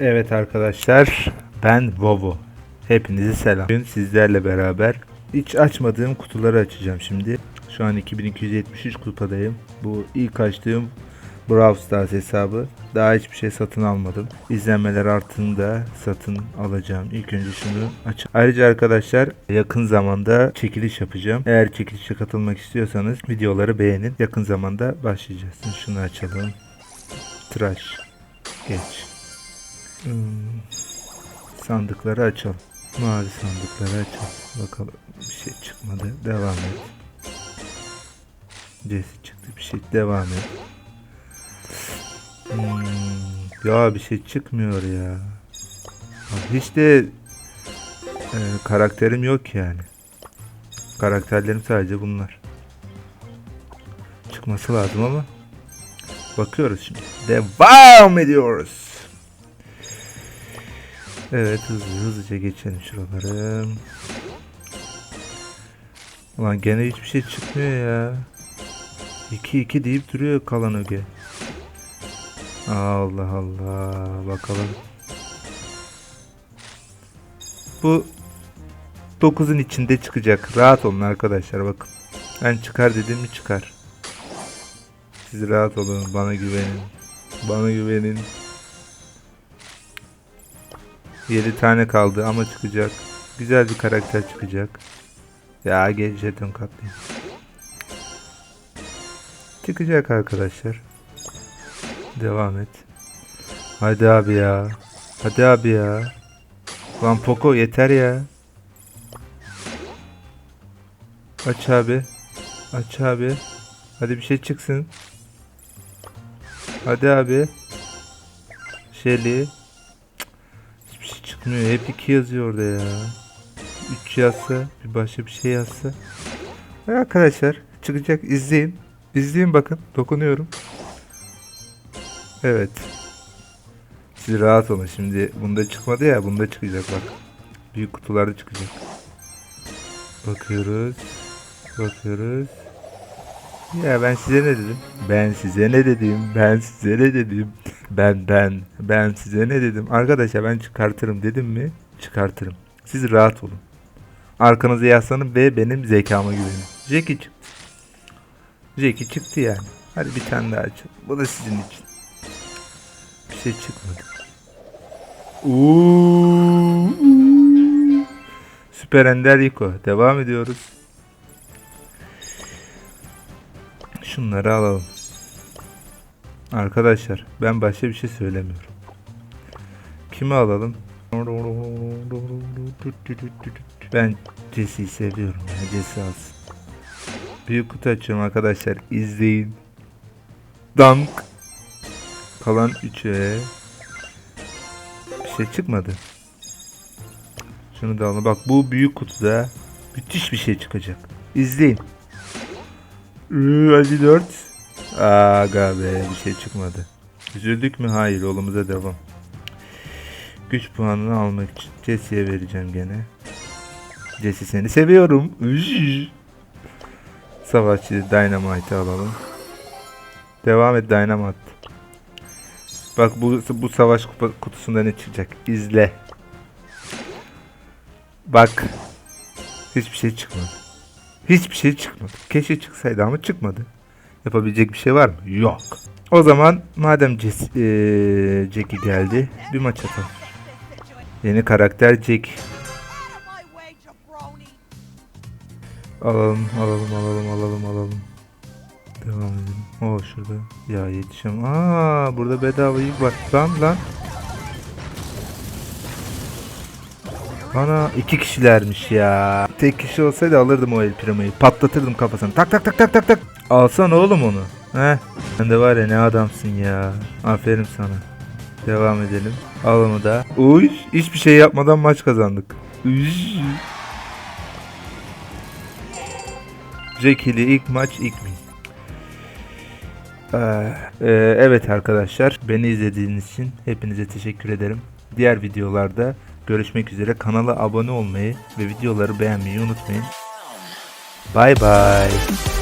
Evet arkadaşlar ben Vovo. Hepinize selam. Bugün sizlerle beraber hiç açmadığım kutuları açacağım şimdi. Şu an 2273 kupadayım. Bu ilk açtığım Brawl Stars hesabı. Daha hiçbir şey satın almadım. İzlenmeler arttığında satın alacağım. İlk önce şunu aç. Ayrıca arkadaşlar yakın zamanda çekiliş yapacağım. Eğer çekilişe katılmak istiyorsanız videoları beğenin. Yakın zamanda başlayacağız. Şunu açalım. Tıraş. Geç. Hmm. Sandıkları açalım. Mavi sandıkları açalım. Bakalım bir şey çıkmadı. Devam et. Jesse çıktı bir şey. Devam et. Hmm. Ya bir şey çıkmıyor ya. Hiç de e, karakterim yok yani. Karakterlerim sadece bunlar. Çıkması lazım ama bakıyoruz şimdi. Devam ediyoruz. Evet hızlı hızlıca geçelim şuraları. Ulan gene hiçbir şey çıkmıyor ya. 2-2 deyip duruyor kalan öge. Allah Allah bakalım. Bu 9'un içinde çıkacak. Rahat olun arkadaşlar bakın. Ben çıkar dedim mi çıkar. Siz rahat olun bana güvenin. Bana güvenin. 7 tane kaldı ama çıkacak. Güzel bir karakter çıkacak. Ya gel jeton katlayayım. Çıkacak arkadaşlar. Devam et. Hadi abi ya. Hadi abi ya. Lan Poco yeter ya. Aç abi. Aç abi. Hadi bir şey çıksın. Hadi abi. Shelly. Çıkmıyor. Hep iki yazıyor orada ya. 3 yazsa bir başka bir şey yazsa. Arkadaşlar çıkacak izleyin. İzleyin bakın. Dokunuyorum. Evet. Siz rahat olun. Şimdi bunda çıkmadı ya. Bunda çıkacak bak. Büyük kutularda çıkacak. Bakıyoruz. Bakıyoruz. Ya ben size ne dedim? Ben size ne dedim? Ben size ne dedim? Ben ben ben size ne dedim? Arkadaşlar ben çıkartırım dedim mi? Çıkartırım. Siz rahat olun. Arkanıza yaslanın ve benim zekama güvenin. Jackie çıktı. Jackie çıktı yani. Hadi bir tane daha açın. Bu da sizin için. Bir şey çıkmadı. Uuu. Süper Ender Rico. Devam ediyoruz. Şunları alalım. Arkadaşlar ben başka bir şey söylemiyorum. Kimi alalım? Ben Jesse'yi seviyorum ya. Jesse alsın. Büyük kutu açıyorum arkadaşlar. İzleyin. Dank. Kalan 3'e. Bir şey çıkmadı. Şunu da alalım. Bak bu büyük kutuda müthiş bir şey çıkacak. İzleyin. Hadi 4. Aga be bir şey çıkmadı. Üzüldük mü? Hayır yolumuza devam. Güç puanını almak için Jesse'ye vereceğim gene. Jesse seni seviyorum. Savaşçı Dynamite alalım. Devam et Dynamite. Bak bu bu savaş kutusunda ne çıkacak? İzle. Bak. Hiçbir şey çıkmadı. Hiçbir şey çıkmadı. Keşke çıksaydı ama çıkmadı. Yapabilecek bir şey var mı? Yok. O zaman madem Jess, eee, Jackie geldi bir maç atalım. Yeni karakter Jack. Alalım, alalım, alalım, alalım, alalım. Devam edelim. O şurada. Ya yetişem. Aa, burada bedava yük var. Lan lan. Ana iki kişilermiş ya. Tek kişi olsaydı alırdım o el primayı. Patlatırdım kafasını. Tak tak tak tak tak tak. Alsan oğlum onu. He. Sen de var ya ne adamsın ya. Aferin sana. Devam edelim. Al onu da. Uy, hiçbir şey yapmadan maç kazandık. Uy. Jack ile ilk maç ilk mi? Ee, evet arkadaşlar beni izlediğiniz için hepinize teşekkür ederim. Diğer videolarda görüşmek üzere. Kanala abone olmayı ve videoları beğenmeyi unutmayın. Bye bye.